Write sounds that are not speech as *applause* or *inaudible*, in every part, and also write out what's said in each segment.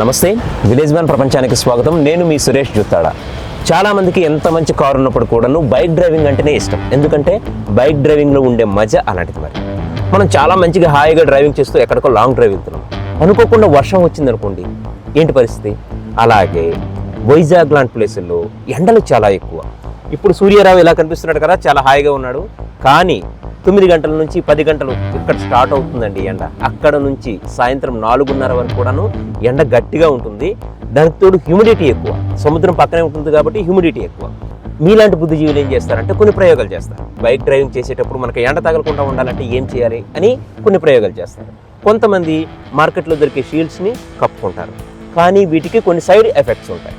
నమస్తే village man ప్రపంచానికి స్వాగతం. నేను మీ సురేష్ జుత్తాడ. చాలామందికి ఎంత మంచి కారు ఉన్నప్పుడు కూడాను బైక్ డ్రైవింగ్ అంటేనే ఇష్టం. ఎందుకంటే బైక్ డ్రైవింగ్లో ఉండే మజా అలాంటిది మరి. మనం చాలా మంచిగా హాయిగా డ్రైవింగ్ చేస్తూ ఎక్కడికో లాంగ్ డ్రైవ్ వెళ్తున్నాం. అనుకోకుండా వర్షం వచ్చిందనుకోండి ఏంటి పరిస్థితి? అలాగే వైజాగ్ లాంటి ప్లేసుల్లో ఎండలు చాలా ఎక్కువ. ఇప్పుడు సూర్యరావు ఇలా కనిపిస్తున్నాడు కదా చాలా హాయిగా ఉన్నాడు. కానీ తొమ్మిది గంటల నుంచి పది గంటలు ఇక్కడ స్టార్ట్ అవుతుందండి ఎండ. అక్కడ నుంచి సాయంత్రం నాలుగున్నర వరకు కూడాను ఎండ గట్టిగా ఉంటుంది. దానికి తోడు హ్యూమిడిటీ ఎక్కువ. సముద్రం పక్కనే ఉంటుంది కాబట్టి హ్యూమిడిటీ ఎక్కువ. మీలాంటి బుద్ధిజీవులు ఏం చేస్తారంటే కొన్ని ప్రయోగాలు చేస్తారు. బైక్ డ్రైవింగ్ చేసేటప్పుడు మనకి ఎండ తగలకుండా ఉండాలంటే ఏం చేయాలి అని కొన్ని ప్రయోగాలు చేస్తారు. కొంతమంది మార్కెట్లో దొరికే షీల్డ్స్ని కప్పుకుంటారు. కానీ వీటికి కొన్ని సైడ్ ఎఫెక్ట్స్ ఉంటాయి.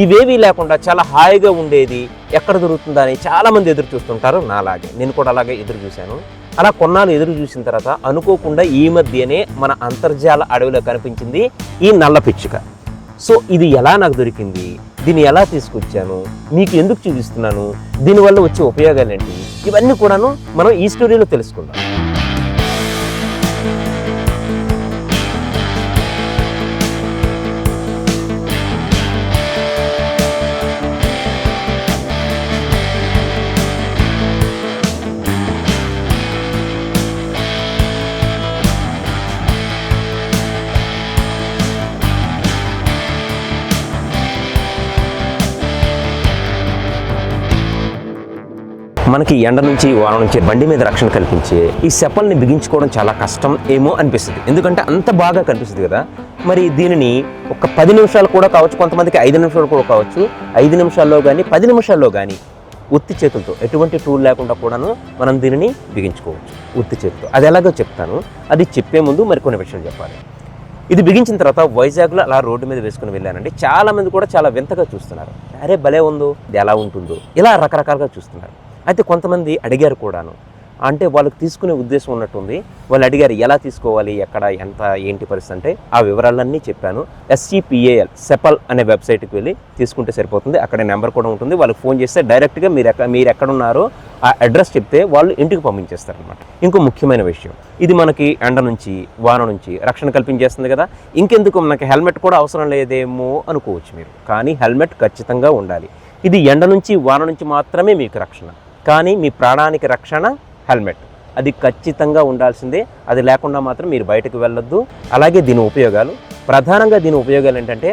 ఇవేవీ లేకుండా చాలా హాయిగా ఉండేది ఎక్కడ దొరుకుతుందని చాలామంది చాలా మంది ఎదురు చూస్తుంటారు నాలాగే. నేను కూడా అలాగే ఎదురు చూశాను. అలా కొన్నాళ్ళు ఎదురు చూసిన తర్వాత అనుకోకుండా ఈ మధ్యనే మన అంతర్జాల అడవిలో కనిపించింది ఈ నల్ల పిచ్చుక. సో ఇది ఎలా నాకు దొరికింది? దీన్ని ఎలా తీసుకొచ్చాను? మీకు ఎందుకు చూపిస్తున్నాను? దీనివల్ల వచ్చే ఉపయోగాలు ఏంటి ఇవన్నీ కూడాను మనం ఈ స్టోరీలో తెలుసుకుందాం. మనకి ఎండ నుంచి వాన నుంచి బండి మీద రక్షణ కల్పించే ఈ సెపల్ని బిగించుకోవడం చాలా కష్టం ఏమో అనిపిస్తుంది. ఎందుకంటే అంత బాగా కనిపిస్తుంది కదా. మరి దీనిని ఒక పది నిమిషాలు కూడా కావచ్చు కొంతమందికి ఐదు నిమిషాలు కూడా కావచ్చు ఐదు నిమిషాల్లో కానీ పది నిమిషాల్లో కానీ ఉత్తి చేతులతో ఎటువంటి టూల్ లేకుండా కూడాను మనం దీనిని బిగించుకోవచ్చు. ఉత్తి చేతితో అది ఎలాగో చెప్తాను. అది చెప్పే ముందు మరి కొన్ని విషయాలు చెప్పాలి. ఇది బిగించిన తర్వాత వైజాగ్లో అలా రోడ్డు మీద వేసుకుని వెళ్ళానండి. చాలామంది కూడా చాలా వింతగా చూస్తున్నారు. అరే భలే ఉందో ఇది ఎలా ఉంటుందో. ఇలా రకరకాలుగా చూస్తున్నారు. అయితే కొంతమంది అడిగారు కూడాను. అంటే వాళ్ళకి తీసుకునే ఉద్దేశం ఉన్నట్టుంది. వాళ్ళు అడిగారు ఎలా తీసుకోవాలి? ఎక్కడ? ఎంత? ఏంటి పరిస్థితి? అంటే ఆ వివరాలన్నీ చెప్పాను. ఎస్సిపిఏఎల్ సెపల్ అనే వెబ్సైట్కి వెళ్ళి తీసుకుంటే సరిపోతుంది. అక్కడ నెంబర్ కూడా ఉంటుంది. వాళ్ళకి ఫోన్ చేస్తే డైరెక్ట్గా మీరు ఎక్కడ మీరు ఎక్కడ ఉన్నారో ఆ అడ్రస్ చెప్తే వాళ్ళు ఇంటికి పంపించేస్తారనమాట ఇంకో ముఖ్యమైన విషయం. ఇది మనకి ఎండ నుంచి వాన నుంచి రక్షణ కల్పించేస్తుంది కదా. ఇంకెందుకు మనకి హెల్మెట్ కూడా అవసరం లేదేమో అనుకోవచ్చు మీరు. కానీ హెల్మెట్ ఖచ్చితంగా ఉండాలి. ఇది ఎండ నుంచి వాన నుంచి మాత్రమే మీకు రక్షణ. కానీ మీ ప్రాణానికి రక్షణ హెల్మెట్. అది ఖచ్చితంగా ఉండాల్సిందే. అది లేకుండా మాత్రం మీరు బయటకు వెళ్ళొద్దు. అలాగే దీని ఉపయోగాలు. ప్రధానంగా దీని ఉపయోగాలు ఏంటంటే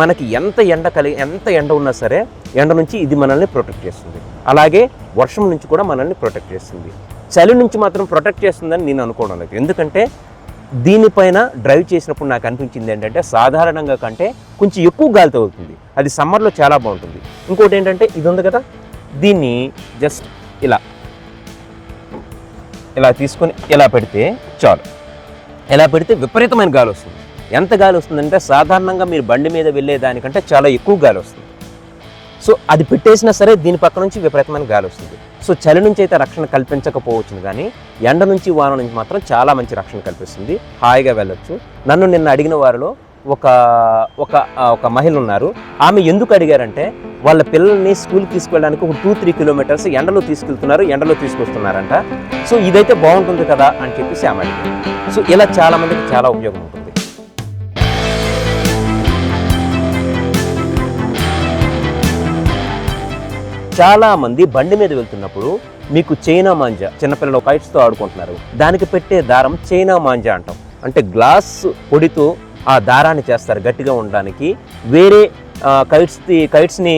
మనకి ఎంత ఎండ కలిగి ఎంత ఎండ ఉన్నా సరే ఎండ నుంచి ఇది మనల్ని ప్రొటెక్ట్ చేస్తుంది. అలాగే వర్షం నుంచి కూడా మనల్ని ప్రొటెక్ట్ చేస్తుంది. చలి నుంచి మాత్రం ప్రొటెక్ట్ చేస్తుందని నేను అనుకోవడం లేదు. ఎందుకంటే దీనిపైన డ్రైవ్ చేసినప్పుడు నాకు అనిపించింది ఏంటంటే సాధారణంగా కంటే కొంచెం ఎక్కువ గాలి తగులుతుంది అది సమ్మర్లో చాలా బాగుంటుంది. ఇంకోటి ఏంటంటే ఇది ఉంది కదా దీన్ని జస్ట్ ఇలా. ఇలా తీసుకొని ఇలా పెడితే చాలు. ఇలా పెడితే విపరీతమైన గాలి వస్తుంది. ఎంత గాలి వస్తుందంటే సాధారణంగా మీరు బండి మీద వెళ్ళే దానికంటే చాలా ఎక్కువ గాలి వస్తుంది. సో అది పెట్టేసినా సరే దీని పక్క నుంచి విపరీతమైన గాలి వస్తుంది. సో చలి నుంచి అయితే రక్షణ కల్పించకపోవచ్చు కానీ ఎండ నుంచి వాన నుంచి మాత్రం చాలా మంచి రక్షణ కల్పిస్తుంది. హాయిగా వెళ్ళొచ్చు. నన్ను నిన్న అడిగిన వారిలో ఒక ఒక ఒక మహిళ ఉన్నారు. ఆమె ఎందుకు అడిగారంటే వాళ్ళ పిల్లల్ని స్కూల్కి తీసుకెళ్ళడానికి ఒక టూ త్రీ కిలోమీటర్స్ ఎండలో తీసుకెళ్తున్నారు ఎండలో తీసుకొస్తున్నారంట. సో ఇదైతే బాగుంటుంది కదా అని చెప్పేసి ఆమె అడిగింది. సో ఇలా చాలామందికి చాలా ఉపయోగం ఉంటుంది. చాలామంది బండి మీద వెళ్తున్నప్పుడు మీకు చైనా మాంజా చిన్నపిల్లలు కైట్స్తో ఆడుకుంటున్నారు. దానికి పెట్టే దారం చైనా మాంజా అంటాం. అంటే గ్లాస్ పొడితో ఆ దారాన్ని చేస్తారు గట్టిగా ఉండడానికి. వేరే కైట్స్ కైట్స్ని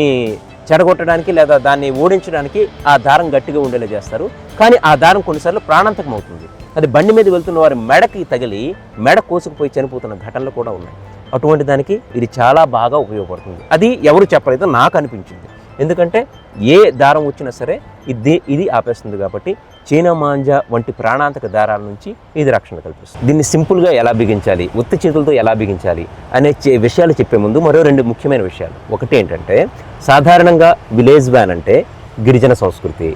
చెడగొట్టడానికి లేదా దాన్ని ఓడించడానికి ఆ దారం గట్టిగా ఉండేలా చేస్తారు. కానీ ఆ దారం కొన్నిసార్లు ప్రాణాంతకం అవుతుంది అది బండి మీద వెళ్తున్న వారి మెడకి తగిలి మెడ కోసుకుపోయి చనిపోతున్న ఘటనలు కూడా ఉన్నాయి. అటువంటి దానికి ఇది చాలా బాగా ఉపయోగపడుతుంది. అది ఎవరు చెప్పలేదు నాకు అనిపించింది. ఎందుకంటే ఏ దారం వచ్చినా సరే ఇది ఇది ఆపేస్తుంది కాబట్టి చైనా మాంజా వంటి ప్రాణాంతక దారాల నుంచి ఇది రక్షణ కల్పిస్తుంది. దీన్ని సింపుల్గా ఎలా బిగించాలి ఉత్తి చేతులతో ఎలా బిగించాలి అనే విషయాలు చెప్పే ముందు మరో రెండు ముఖ్యమైన విషయాలు. ఒకటి ఏంటంటే సాధారణంగా విలేజ్ వ్యాన్ అంటే గిరిజన సంస్కృతి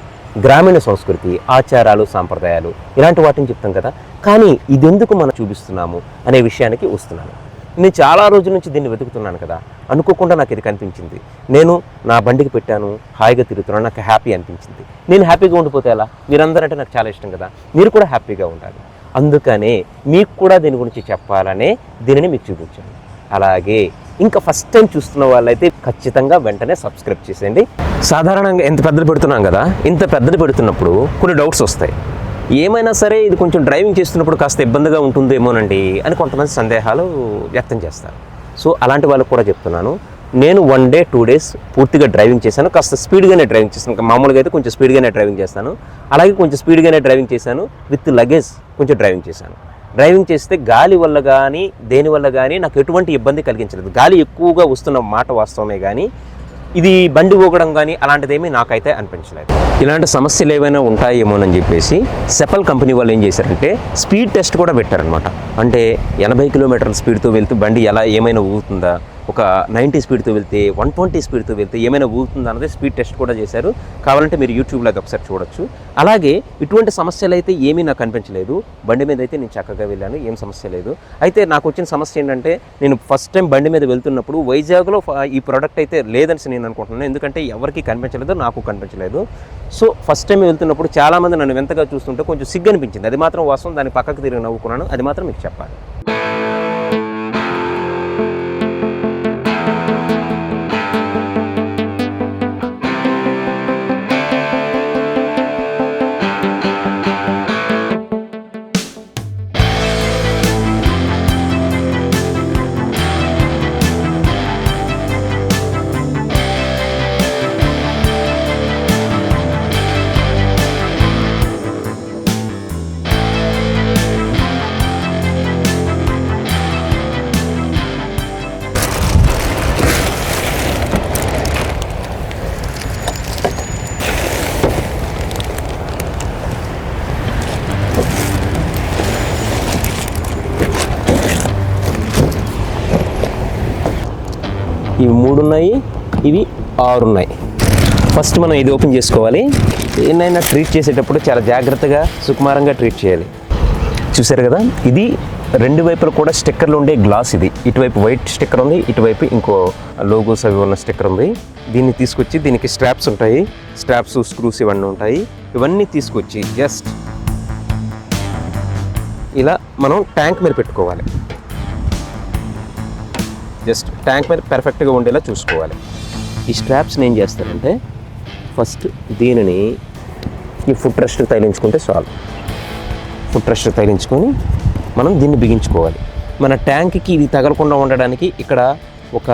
గ్రామీణ సంస్కృతి ఆచారాలు సాంప్రదాయాలు ఇలాంటి వాటిని చెప్తాం కదా. కానీ ఇదెందుకు మనం చూపిస్తున్నాము అనే విషయానికి వస్తున్నాను. నేను చాలా రోజుల నుంచి దీన్ని వెతుకుతున్నాను కదా. అనుకోకుండా నాకు ఇది కనిపించింది. నేను నా బండికి పెట్టాను హాయిగా తిరుగుతున్నాను నాకు హ్యాపీ అనిపించింది. నేను హ్యాపీగా ఉండిపోతే ఎలా? మీరందరంటే నాకు చాలా ఇష్టం కదా. మీరు కూడా హ్యాపీగా ఉండాలి. అందుకనే మీకు కూడా దీని గురించి చెప్పాలనే దీనిని మీకు చూపించాను. అలాగే ఇంకా ఫస్ట్ టైం చూస్తున్న వాళ్ళైతే ఖచ్చితంగా వెంటనే సబ్స్క్రైబ్ చేసేయండి. సాధారణంగా ఎంత పెద్దది పెడుతున్నాం కదా. ఇంత పెద్దది పెడుతున్నప్పుడు కొన్ని డౌట్స్ వస్తాయి. ఏమైనా సరే ఇది కొంచెం డ్రైవింగ్ చేస్తున్నప్పుడు కాస్త ఇబ్బందిగా ఉంటుందేమోనండి అని కొంతమంది సందేహాలు వ్యక్తం చేస్తారు. సో అలాంటి వాళ్ళకి కూడా చెప్తున్నాను. నేను వన్ డే టూ డేస్ పూర్తిగా డ్రైవింగ్ చేశాను. కాస్త స్పీడ్గానే డ్రైవింగ్ చేశాను. ఇంకా మామూలుగా అయితే కొంచెం స్పీడ్గానే డ్రైవింగ్ చేస్తాను. అలాగే కొంచెం స్పీడ్గానే డ్రైవింగ్ చేశాను. విత్ లగేజ్ కొంచెం డ్రైవింగ్ చేశాను. డ్రైవింగ్ చేస్తే గాలి వల్ల కానీ దేని వల్ల కానీ నాకు ఎటువంటి ఇబ్బంది కలిగించలేదు. గాలి ఎక్కువగా వస్తున్న మాట వాస్తవమే కానీ ఇది బండి ఊగడం కానీ అలాంటిదేమీ నాకైతే అనిపించలేదు. ఇలాంటి సమస్యలు ఏమైనా ఉంటాయేమోనని చెప్పేసి సెపల్ కంపెనీ వాళ్ళు ఏం చేశారంటే స్పీడ్ టెస్ట్ కూడా పెట్టారనమాట అంటే ఎనభై కిలోమీటర్ల స్పీడ్తో వెళ్తూ బండి ఎలా ఏమైనా ఊగుతుందా? ఒక నైంటీ స్పీడ్తో వెళ్తే వన్ ట్వంటీ స్పీడ్తో వెళ్తే ఏమైనా ఊగుతుందా అన్నది స్పీడ్ టెస్ట్ కూడా చేశారు. కావాలంటే మీరు యూట్యూబ్లో అది ఒకసారి చూడొచ్చు. అలాగే ఇటువంటి సమస్యలు అయితే ఏమీ నాకు కనిపించలేదు బండి మీద అయితే నేను చక్కగా వెళ్ళాను ఏం సమస్య లేదు. అయితే నాకు వచ్చిన సమస్య ఏంటంటే నేను ఫస్ట్ టైం బండి మీద వెళ్తున్నప్పుడు వైజాగ్లో ఈ ప్రోడక్ట్ అయితే లేదని నేను అనుకుంటున్నాను. ఎందుకంటే ఎవరికి కనిపించలేదు నాకు కనిపించలేదు. సో ఫస్ట్ టైం వెళ్తున్నప్పుడు చాలామంది నన్ను వింతగా చూస్తుంటే కొంచెం సిగ్గు అనిపించింది. అది మాత్రం వాస్తవం దాన్ని పక్కకు తిరిగి నవ్వుకున్నాను. అది మాత్రం మీకు చెప్పాలి. మూడు ఉన్నాయి ఇవి ఆరు ఉన్నాయి ఫస్ట్ మనం ఇది ఓపెన్ చేసుకోవాలి. ఏనైనా ట్రీట్ చేసేటప్పుడు చాలా జాగ్రత్తగా సుకుమారంగా ట్రీట్ చేయాలి. చూసారు కదా? ఇది రెండు వైపులు కూడా స్టిక్కర్లు ఉండే గ్లాస్ ఇది. ఇటువైపు వైట్ స్టిక్కర్ ఉంది ఇటువైపు ఇంకో లోగోస్ అవి ఉన్న స్టిక్కర్ ఉంది. దీన్ని తీసుకొచ్చి దీనికి స్ట్రాప్స్ ఉంటాయి. స్ట్రాప్స్ స్క్రూస్ ఇవన్నీ ఉంటాయి. ఇవన్నీ తీసుకొచ్చి జస్ట్ ఇలా మనం ట్యాంక్ మీద పెట్టుకోవాలి. జస్ట్ ట్యాంక్ మీద పర్ఫెక్ట్గా ఉండేలా చూసుకోవాలి. ఈ స్ట్రాప్స్ని ఏం చేస్తారంటే ఫస్ట్ దీనిని ఈ ఫుట్ రెస్ట్ తగిలించుకుంటే సాల్వ్ ఫుట్ రెస్ట్ తగిలించుకొని మనం దీన్ని బిగించుకోవాలి. మన ట్యాంక్కి ఇది తగలకుండా ఉండడానికి ఇక్కడ ఒక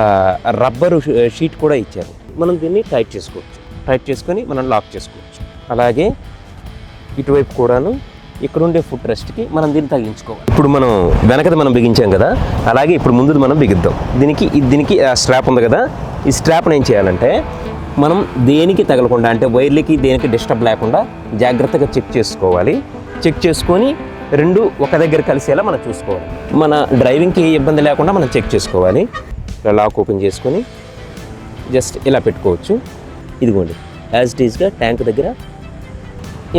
రబ్బరు షీట్ కూడా ఇచ్చారు. మనం దీన్ని టైట్ చేసుకోవచ్చు. టైట్ చేసుకొని మనం లాక్ చేసుకోవచ్చు. అలాగే ఇటువైపు కూడాను ఇక్కడ ఉండే ఫుట్ రెస్ట్కి మనం దీన్ని తగ్గించుకోవాలి. ఇప్పుడు మనం వెనకది మనం బిగించాం కదా అలాగే ఇప్పుడు ముందుది మనం బిగిద్దాం. దీనికి దీనికి స్ట్రాప్ ఉంది కదా ఈ స్ట్రాప్ని ఏం చేయాలంటే మనం దేనికి తగలకుండా అంటే వైర్లకి దేనికి డిస్టర్బ్ లేకుండా జాగ్రత్తగా చెక్ చేసుకోవాలి. చెక్ చేసుకొని రెండు ఒక దగ్గర కలిసేలా మనం చూసుకోవాలి. మన డ్రైవింగ్కి ఏ ఇబ్బంది లేకుండా మనం చెక్ చేసుకోవాలి. ఇలా లాక్ ఓపెన్ చేసుకొని జస్ట్ ఇలా పెట్టుకోవచ్చు. ఇదిగోండి యాజ్ ఇట్ ఈస్గా ట్యాంక్ దగ్గర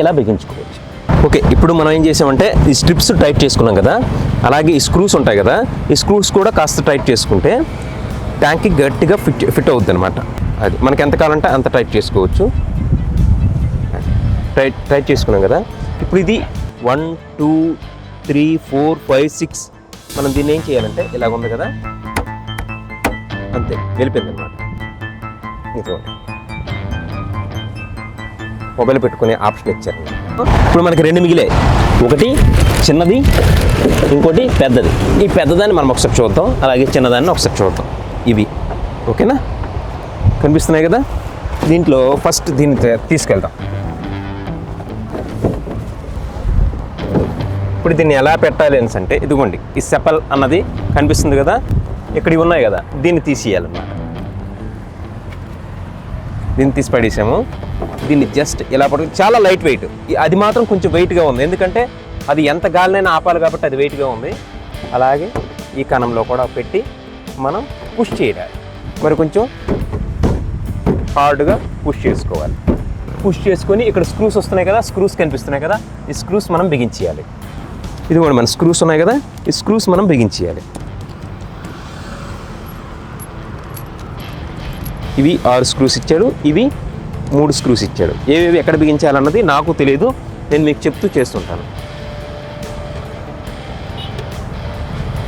ఇలా బిగించుకోవచ్చు. ఓకే ఇప్పుడు మనం ఏం చేసామంటే ఈ స్ట్రిప్స్ టైట్ చేసుకున్నాం కదా అలాగే ఈ స్క్రూస్ ఉంటాయి కదా ఈ స్క్రూస్ కూడా కాస్త టైట్ చేసుకుంటే ట్యాంక్కి గట్టిగా ఫిట్ ఫిట్ అవుద్ది అనమాట అది మనకి ఎంత కావాలంటే అంత టైట్ చేసుకోవచ్చు. టైట్ టైట్ చేసుకున్నాం కదా ఇప్పుడు ఇది one two three four five six మనం దీన్ని ఏం చేయాలంటే ఇలాగ ఉంది కదా అంతే వెళ్ళిపోయింది అనమాట ఇంకోటి మొబైల్ పెట్టుకునే ఆప్షన్ ఇచ్చారు. ఇప్పుడు మనకి రెండు మిగిలే. ఒకటి చిన్నది ఇంకోటి పెద్దది. ఈ పెద్దదాన్ని మనం ఒకసారి చూద్దాం అలాగే చిన్నదాన్ని ఒకసారి చూద్దాం. ఇవి. ఓకేనా? కనిపిస్తున్నాయి కదా? దీంట్లో ఫస్ట్ దీన్ని తీసుకెళ్తాం తీసుకెళ్దాం. ఇప్పుడు దీన్ని ఎలా పెట్టాలి అని అంటే ఇదిగోండి ఈ సెపల్ అన్నది కనిపిస్తుంది కదా? ఇక్కడ ఉన్నాయి కదా? దీన్ని తీసేయాలన్నమాట. దీన్ని తీసి పడేసాము. దీన్ని జస్ట్ ఇలా పడుకు చాలా లైట్ వెయిట్ అది మాత్రం కొంచెం వెయిట్గా ఉంది. ఎందుకంటే అది ఎంత గాలినైనా ఆపాలి కాబట్టి అది వెయిట్గా ఉంది. అలాగే ఈ కణంలో కూడా పెట్టి మనం పుష్ చేయాలి. మరి కొంచెం హార్డ్గా పుష్ చేసుకోవాలి. పుష్ చేసుకొని ఇక్కడ స్క్రూస్ వస్తున్నాయి కదా స్క్రూస్ కనిపిస్తున్నాయి కదా ఈ స్క్రూస్ మనం బిగించేయాలి ఇది కూడా మన స్క్రూస్ ఉన్నాయి కదా ఈ స్క్రూస్ మనం బిగించేయాలి ఇవి ఆరు స్క్రూస్ ఇచ్చాడు. ఇవి మూడు స్క్రూస్ ఇచ్చాడు. ఏవేవి ఎక్కడ బిగించాలన్నది నాకు తెలియదు నేను మీకు చెప్తూ చేస్తుంటాను.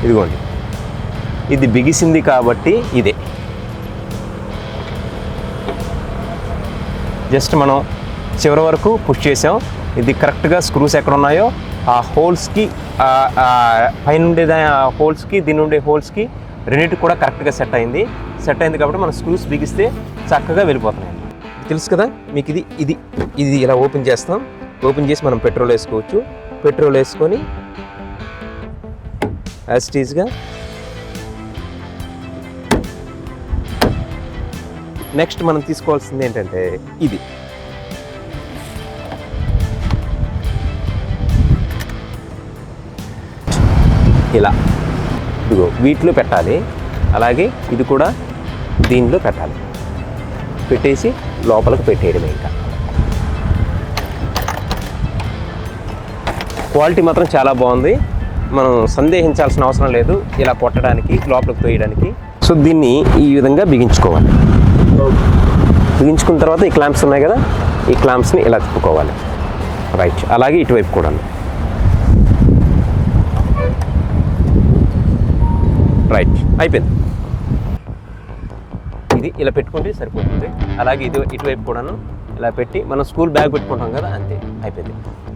ఇదిగోండి. ఇది బిగిసింది కాబట్టి ఇదే. జస్ట్ మనం చివరి వరకు పుష్ చేసాం. ఇది కరెక్ట్గా స్క్రూస్ ఎక్కడ ఉన్నాయో ఆ హోల్స్కి పైన ఉండే హోల్స్కి దీని ఉండే హోల్స్కి రెండింటికి కూడా కరెక్ట్గా సెట్ అయింది. సెట్ అయింది కాబట్టి మనం స్క్రూస్ బిగిస్తే చక్కగా వెళ్ళిపోతున్నాయి. తెలుసు కదా? మీకు ఇది ఇది ఇది ఇలా ఓపెన్ చేస్తాం. ఓపెన్ చేసి మనం పెట్రోల్ వేసుకోవచ్చు. పెట్రోల్ వేసుకొని యాజ్ నెక్స్ట్ మనం తీసుకోవాల్సింది ఏంటంటే ఇది. ఇలా. ఇదిగో వీటిలో పెట్టాలి. అలాగే ఇది కూడా దీనిలో పెట్టాలి. పెట్టేసి లోపలికి పెట్టేయడం ఇంకా. క్వాలిటీ మాత్రం చాలా బాగుంది. మనం సందేహించాల్సిన అవసరం లేదు. ఇలా కొట్టడానికి లోపలికి తోయడానికి. సో దీన్ని ఈ విధంగా బిగించుకోవాలి. బిగించుకున్న తర్వాత ఈ క్లాంప్స్ ఉన్నాయి కదా? ఈ క్లాంప్స్ని ఇలా తిప్పుకోవాలి. రైట్. అలాగే ఇటువైపు కూడా. రైట్. అయిపోయింది. ఇది ఇలా పెట్టుకుంటే సరిపోతుంది. అలాగే ఇది ఇటువైపు కూడాను ఇలా పెట్టి మనం స్కూల్ బ్యాగ్ పెట్టుకుంటాం కదా అంతే అయిపోయింది.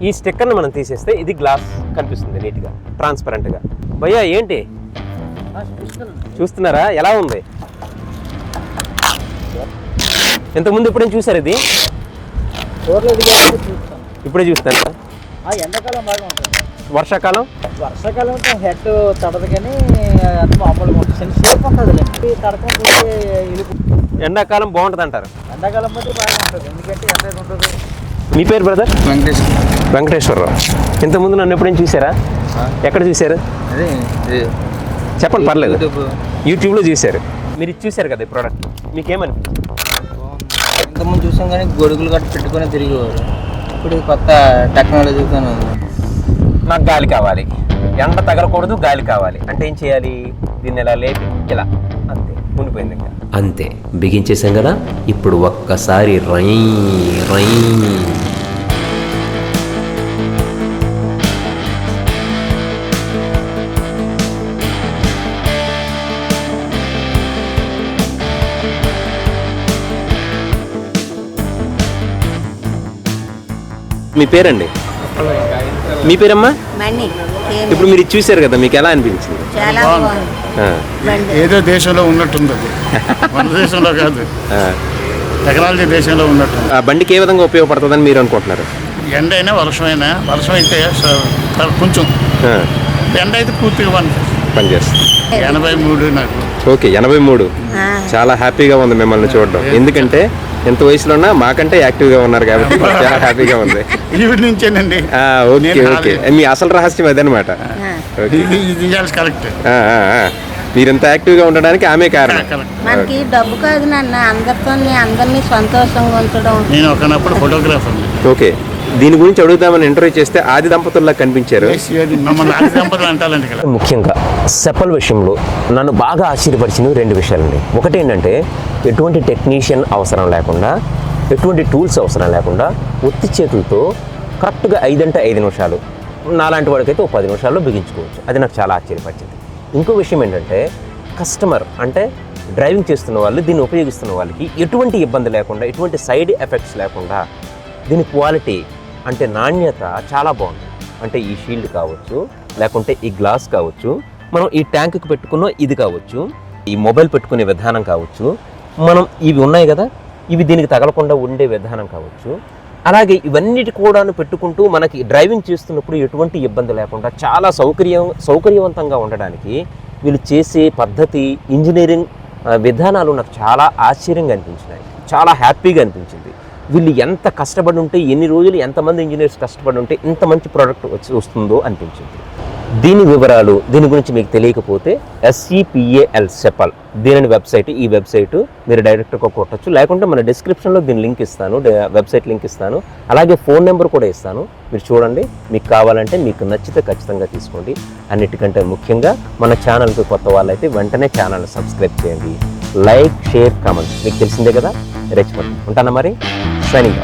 ఈ స్టిక్కర్ని మనం తీసేస్తే ఇది గ్లాస్ కనిపిస్తుంది నీట్గా ట్రాన్స్పరెంట్గా. భయ్యా ఏంటి? చూస్తున్నారా? ఎలా ఉంది? ఇంతకుముందు ఎప్పుడైనా చూసారు ఇది? ఇప్పుడే చూస్తాను ఎండాకాలం బాగా ఉంటుంది. వర్షాకాలం? వర్షాకాలం హెడ్ తడదు కానీ అది మామూలుగా చిన్న షేప్ ఉంటుంది ఎండాకాలం బాగుంటుంది అంటారు. ఎండాకాలం అయితే బాగా ఉంటుంది. ఎందుకంటే ఎండ ఉంటుంది మీ పేరు బ్రదర్? వెంకటేష్ వెంకటేశ్వరరావు. ఇంతకుముందు నన్ను ఎప్పుడైనా చూసారా? ఎక్కడ చూసారు? అదే చెప్పండి పర్లేదు. యూట్యూబ్లో చూశారు. మీరు చూశారు కదా ఈ ప్రోడక్ట్ మీకేమనిపించింది ఇంతకుముందు చూసాం కానీ గొడుగులు గట్ట పెట్టుకొని తిరిగేవారు. ఇప్పుడు కొత్త టెక్నాలజీతో నాకు గాలి కావాలి. ఎండ తగలకూడదు గాలి కావాలి. అంటే ఏం చేయాలి? దీన్ని ఇలా లేపి ఇలా అంతే ఉండిపోయింది ఇంకా. అంతే. బిగించేసాం కదా? ఇప్పుడు ఒక్కసారి రై రై. మీ పేరండి? మీ పేరమ్మా? ఇప్పుడు మీరు చూశారు కదా మీకు ఎలా అనిపించింది? ఏదో దేశంలో ఉన్నట్టుంది *laughs* మన దేశంలో కాదు. టెక్నాలజీ దేశంలో ఉన్నట్టుంది. ఆ బండికి ఏ విధంగా ఉపయోగపడుతుందని మీరు అనుకుంటున్నారు? ఎండ అయినా వర్షమైనా వర్షం అయితే కొంచెం. ఎండ అయితే పూర్తిగా పనిచేస్తుంది. పనిచేస్తుంది. ఎనభై మూడు నాకు. ఓకే ఎనభై మూడు. చాలా హ్యాపీగా ఉంది మిమ్మల్ని చూడడం. ఎందుకంటే ఎంత వయసులో ఉన్నా మాకంటే యాక్టివ్గా ఉన్నారు కాబట్టి చాలా హ్యాపీగా ఉంది. ఈవిడ నుంచేనండి. ఆ, ఓకే ఓకే. మీ అసలు రహస్యం అదనమాట. కరెక్ట్. ఆ. మీరింత యాక్టివ్గా ఉండడానికి ఆమె కారణం. కరెక్ట్. మనకి డబ్బు కాదు నాన్న అందరితో అందరినీ సంతోషంగా ఉంచడం. నేను ఒకనప్పుడు ఫోటోగ్రాఫర్ని ఓకే. దీని గురించి అడుగుదామని ఇంటర్వ్యూ చేస్తే ఆది దంపతుల్లా కనిపించారు. ముఖ్యంగా సెప్పల్ విషయంలో నన్ను బాగా ఆశ్చర్యపరిచినవి రెండు విషయాలండి. ఒకటి ఏంటంటే ఎటువంటి టెక్నీషియన్ అవసరం లేకుండా ఎటువంటి టూల్స్ అవసరం లేకుండా ఒత్తి చేతులతో కరెక్ట్గా ఐదంటే ఐదు నిమిషాలు నాలాంటి వాడికైతే ఒక పది నిమిషాల్లో బిగించుకోవచ్చు. అది నాకు చాలా ఆశ్చర్యపరిచింది. ఇంకో విషయం ఏంటంటే కస్టమర్ అంటే డ్రైవింగ్ చేస్తున్న వాళ్ళు దీన్ని ఉపయోగిస్తున్న వాళ్ళకి ఎటువంటి ఇబ్బంది లేకుండా ఎటువంటి సైడ్ ఎఫెక్ట్స్ లేకుండా దీని క్వాలిటీ అంటే నాణ్యత చాలా బాగుంది. అంటే ఈ షీల్డ్ కావచ్చు లేకుంటే ఈ గ్లాస్ కావచ్చు మనం ఈ ట్యాంక్కి పెట్టుకున్న ఇది కావచ్చు ఈ మొబైల్ పెట్టుకునే విధానం కావచ్చు మనం ఇవి ఉన్నాయి కదా ఇవి దీనికి తగలకుండా ఉండే విధానం కావచ్చు. అలాగే ఇవన్నిటి కూడాను పెట్టుకుంటూ మనకి డ్రైవింగ్ చేస్తున్నప్పుడు ఎటువంటి ఇబ్బంది లేకుండా చాలా సౌకర్యం సౌకర్యవంతంగా ఉండడానికి వీళ్ళు చేసే పద్ధతి ఇంజనీరింగ్ విధానాలు నాకు చాలా ఆశ్చర్యంగా అనిపించినాయి. చాలా హ్యాపీగా అనిపించింది. వీళ్ళు ఎంత కష్టపడి ఉంటే ఎన్ని రోజులు ఎంతమంది ఇంజనీర్స్ కష్టపడి ఉంటే ఇంత మంచి ప్రోడక్ట్ వచ్చి వస్తుందో అనిపించింది. దీని వివరాలు దీని గురించి మీకు తెలియకపోతే S E P A L SEPAL దీని వెబ్సైట్ ఈ వెబ్సైట్ మీరు డైరెక్ట్గా కొట్టచ్చు. లేకుంటే మన డిస్క్రిప్షన్లో దీని లింక్ ఇస్తాను వెబ్సైట్ లింక్ ఇస్తాను. అలాగే ఫోన్ నెంబర్ కూడా ఇస్తాను. మీరు చూడండి మీకు కావాలంటే మీకు నచ్చితే ఖచ్చితంగా తీసుకోండి. అన్నిటికంటే ముఖ్యంగా మన ఛానల్కి కొత్త వాళ్ళైతే వెంటనే ఛానల్ సబ్స్క్రైబ్ చేయండి. లైక్ షేర్ కామెంట్ మీకు తెలిసిందే కదా? రెచ్చిపోండి ఉంటానా మరి? సైనింగ్